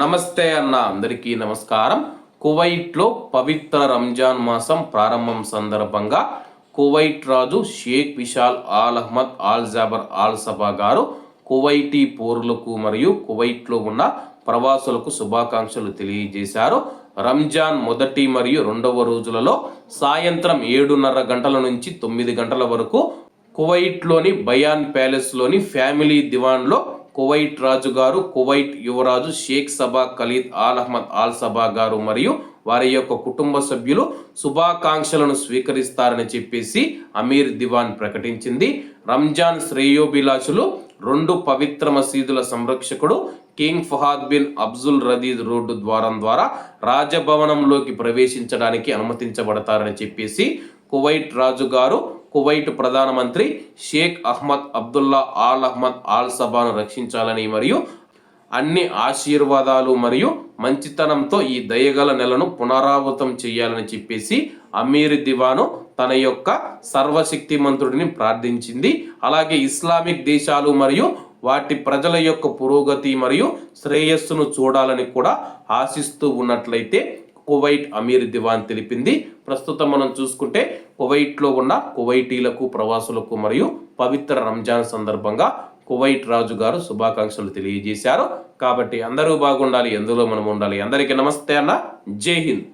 నమస్తే అన్న అందరికీ నమస్కారం. కువైట్లో పవిత్ర రంజాన్ మాసం ప్రారంభం సందర్భంగా కువైట్ రాజు Sheikh Vishal Al Ahmad Al Jaber Al Sabah గారు కువైటీ పౌరులకు మరియు కువైట్లో ఉన్న ప్రవాసులకు శుభాకాంక్షలు తెలియజేశారు. రంజాన్ మొదటి మరియు రెండవ రోజులలో సాయంత్రం ఏడున్నర గంటల నుంచి తొమ్మిది గంటల వరకు కువైట్లోని బయాన్ ప్యాలెస్లోని ఫ్యామిలీ దివాన్లో కువైట్ రాజు గారు కువైట్ యువరాజు Sheikh Sabah Khalid Al Ahmad Al Sabah గారు మరియు వారి యొక్క కుటుంబ సభ్యులు శుభాకాంక్షలను స్వీకరిస్తారని చెప్పేసి అమీర్ దివాన్ ప్రకటించింది. రంజాన్ శ్రేయోభిలాషులు రెండు పవిత్ర మసీదుల సంరక్షకుడు కింగ్ ఫహాద్ బిన్ అబ్జుల్ రదీద్ రోడ్డు ద్వారం ద్వారా రాజభవనంలోకి ప్రవేశించడానికి అనుమతించబడతారని చెప్పేసి కువైట్ రాజు గారు కువైట్ ప్రధానమంత్రి Sheikh Ahmad Abdullah Al Ahmad all సబాను రక్షించాలని మరియు అన్ని ఆశీర్వాదాలు మరియు మంచితనంతో ఈ దయగల నెలను పునరావృతం చేయాలని చెప్పేసి అమీర్ దివాను తన యొక్క సర్వశక్తిమంతుడిని ప్రార్థించింది. అలాగే ఇస్లామిక్ దేశాలు మరియు వాటి ప్రజల యొక్క పురోగతి మరియు శ్రేయస్సును చూడాలని కూడా ఆశిస్తూ ఉన్నట్లయితే కువైట్ అమీర్ దివాన్ తెలిపింది. ప్రస్తుతం మనం చూసుకుంటే కువైట్లో ఉన్న కువైటీలకు ప్రవాసులకు మరియు పవిత్ర రంజాన్ సందర్భంగా కువైట్ రాజు గారు శుభాకాంక్షలు తెలియజేశారు. కాబట్టి అందరూ బాగుండాలి ఎందులో మనం ఉండాలి? అందరికీ నమస్తే అన్న. జై హింద్.